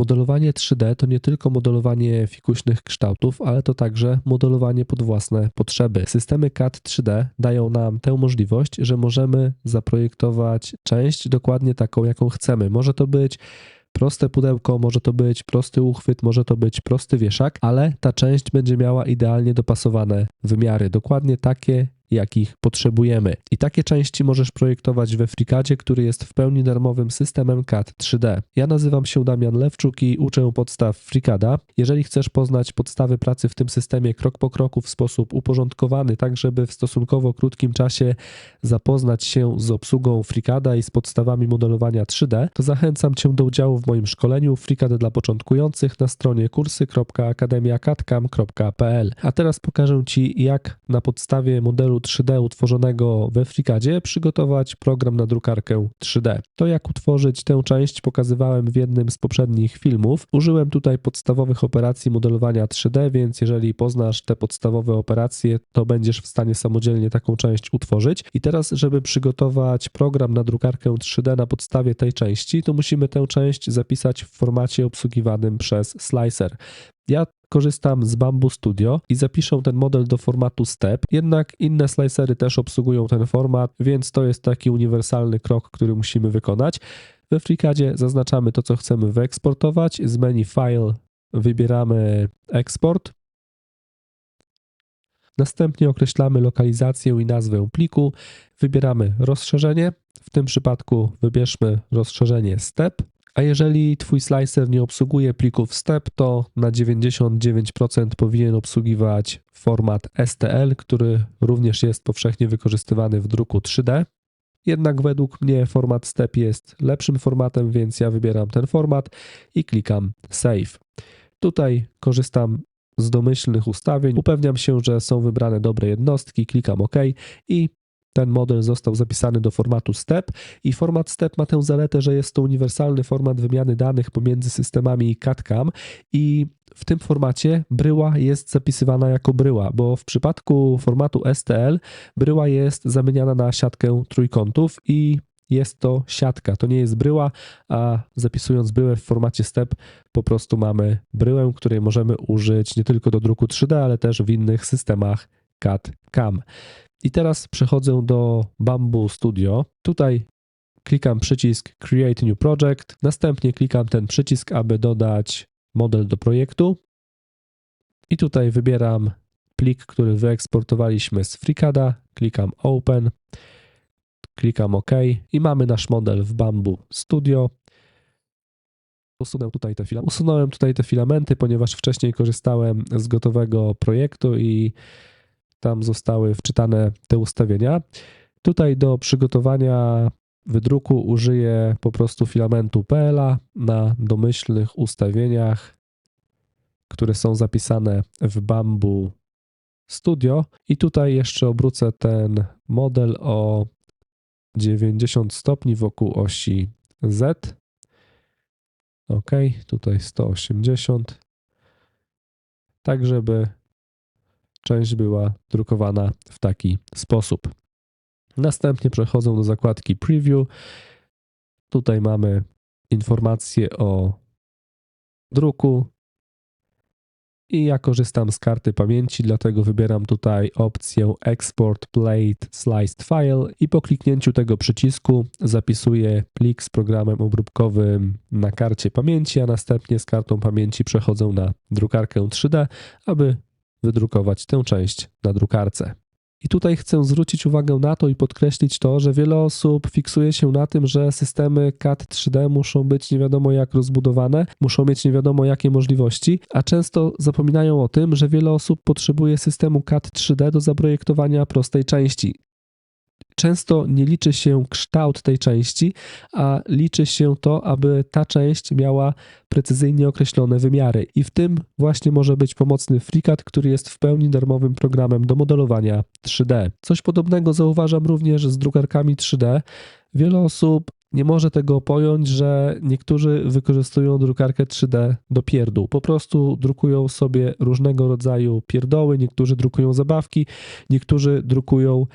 Modelowanie 3D to nie tylko modelowanie fikuśnych kształtów, ale to także modelowanie pod własne potrzeby. Systemy CAD 3D dają nam tę możliwość, że możemy zaprojektować część dokładnie taką, jaką chcemy. Może to być proste pudełko, może to być prosty uchwyt, może to być prosty wieszak, ale ta część będzie miała idealnie dopasowane wymiary, dokładnie takie, jakich potrzebujemy. I takie części możesz projektować we FreeCADzie, który jest w pełni darmowym systemem CAD 3D. Ja nazywam się Damian Lewczuk i uczę podstaw FreeCADa. Jeżeli chcesz poznać podstawy pracy w tym systemie krok po kroku w sposób uporządkowany, tak żeby w stosunkowo krótkim czasie zapoznać się z obsługą FreeCADa i z podstawami modelowania 3D, to zachęcam Cię do udziału w moim szkoleniu FreeCAD dla początkujących na stronie kursy.akademiakadcam.pl. A teraz pokażę Ci, jak na podstawie modelu 3D utworzonego we FreeCADzie przygotować program na drukarkę 3D. To jak utworzyć tę część pokazywałem w jednym z poprzednich filmów. Użyłem tutaj podstawowych operacji modelowania 3D, więc jeżeli poznasz te podstawowe operacje, to będziesz w stanie samodzielnie taką część utworzyć. I teraz, żeby przygotować program na drukarkę 3D na podstawie tej części, to musimy tę część zapisać w formacie obsługiwanym przez Slicer. Ja korzystam z Bamboo Studio i zapiszę ten model do formatu STEP, jednak inne slicery też obsługują ten format, więc to jest taki uniwersalny krok, który musimy wykonać. We FreeCADzie zaznaczamy to, co chcemy wyeksportować. Z menu File wybieramy Export. Następnie określamy lokalizację i nazwę pliku. Wybieramy rozszerzenie. W tym przypadku wybierzmy rozszerzenie STEP. A jeżeli Twój slicer nie obsługuje plików STEP, to na 99% powinien obsługiwać format STL, który również jest powszechnie wykorzystywany w druku 3D. Jednak według mnie format STEP jest lepszym formatem, więc ja wybieram ten format i klikam Save. Tutaj korzystam z domyślnych ustawień, upewniam się, że są wybrane dobre jednostki, klikam OK i ten model został zapisany do formatu STEP i format STEP ma tę zaletę, że jest to uniwersalny format wymiany danych pomiędzy systemami CAD-CAM i w tym formacie bryła jest zapisywana jako bryła, bo w przypadku formatu STL bryła jest zamieniana na siatkę trójkątów i jest to siatka, to nie jest bryła, a zapisując bryłę w formacie STEP po prostu mamy bryłę, której możemy użyć nie tylko do druku 3D, ale też w innych systemach CAD-CAM. I teraz przechodzę do Bamboo Studio. Tutaj klikam przycisk Create New Project, następnie klikam ten przycisk, aby dodać model do projektu. I tutaj wybieram plik, który wyeksportowaliśmy z FreeCADa, klikam Open, klikam OK i mamy nasz model w Bamboo Studio. Usunę tutaj te filamenty. Usunąłem tutaj te filamenty, ponieważ wcześniej korzystałem z gotowego projektu i tam zostały wczytane te ustawienia. Tutaj do przygotowania wydruku użyję po prostu filamentu PLA na domyślnych ustawieniach, które są zapisane w Bamboo Studio. I tutaj jeszcze obrócę ten model o 90 stopni wokół osi Z. OK, tutaj 180. Tak, żeby część była drukowana w taki sposób. Następnie przechodzę do zakładki Preview. Tutaj mamy informacje o druku. I ja korzystam z karty pamięci, dlatego wybieram tutaj opcję Export Plate Sliced File i po kliknięciu tego przycisku zapisuję plik z programem obróbkowym na karcie pamięci, a następnie z kartą pamięci przechodzę na drukarkę 3D, aby wydrukować tę część na drukarce. I tutaj chcę zwrócić uwagę na to i podkreślić to, że wiele osób fiksuje się na tym, że systemy CAD 3D muszą być nie wiadomo jak rozbudowane, muszą mieć nie wiadomo jakie możliwości, a często zapominają o tym, że wiele osób potrzebuje systemu CAD 3D do zaprojektowania prostej części często nie liczy się kształt tej części, a liczy się to, aby ta część miała precyzyjnie określone wymiary. I w tym właśnie może być pomocny FreeCAD, który jest w pełni darmowym programem do modelowania 3D. Coś podobnego zauważam również z drukarkami 3D. Wiele osób nie może tego pojąć, że niektórzy wykorzystują drukarkę 3D do pierdół. Po prostu drukują sobie różnego rodzaju pierdoły, niektórzy drukują zabawki, niektórzy drukują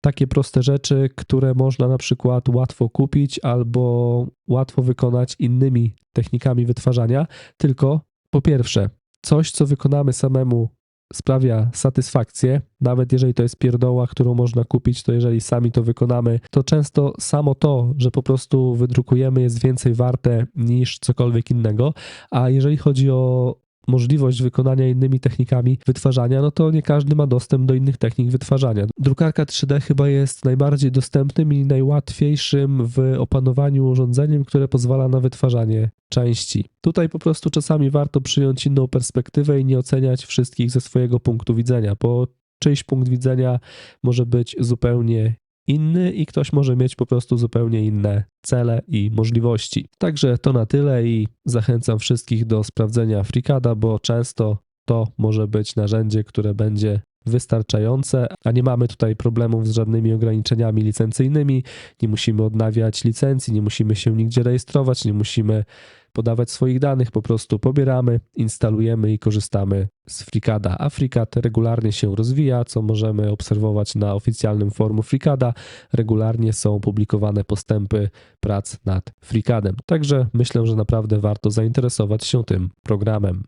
takie proste rzeczy, które można na przykład łatwo kupić albo łatwo wykonać innymi technikami wytwarzania, tylko po pierwsze, coś, co wykonamy samemu, sprawia satysfakcję, nawet jeżeli to jest pierdoła, którą można kupić, to jeżeli sami to wykonamy, to często samo to, że po prostu wydrukujemy, jest więcej warte niż cokolwiek innego. A jeżeli chodzi o możliwość wykonania innymi technikami wytwarzania, no to nie każdy ma dostęp do innych technik wytwarzania. Drukarka 3D chyba jest najbardziej dostępnym i najłatwiejszym w opanowaniu urządzeniem, które pozwala na wytwarzanie części. Tutaj po prostu czasami warto przyjąć inną perspektywę i nie oceniać wszystkich ze swojego punktu widzenia, bo czyjś punkt widzenia może być zupełnie inny i ktoś może mieć po prostu zupełnie inne cele i możliwości. Także to na tyle i zachęcam wszystkich do sprawdzenia FreeCADa, bo często to może być narzędzie, które będzie wystarczające, a nie mamy tutaj problemów z żadnymi ograniczeniami licencyjnymi, nie musimy odnawiać licencji, nie musimy się nigdzie rejestrować, nie musimy podawać swoich danych, po prostu pobieramy, instalujemy i korzystamy z FreeCADa. A FreeCAD regularnie się rozwija, co możemy obserwować na oficjalnym forum FreeCADa. Regularnie są publikowane postępy prac nad FreeCADem. Także myślę, że naprawdę warto zainteresować się tym programem.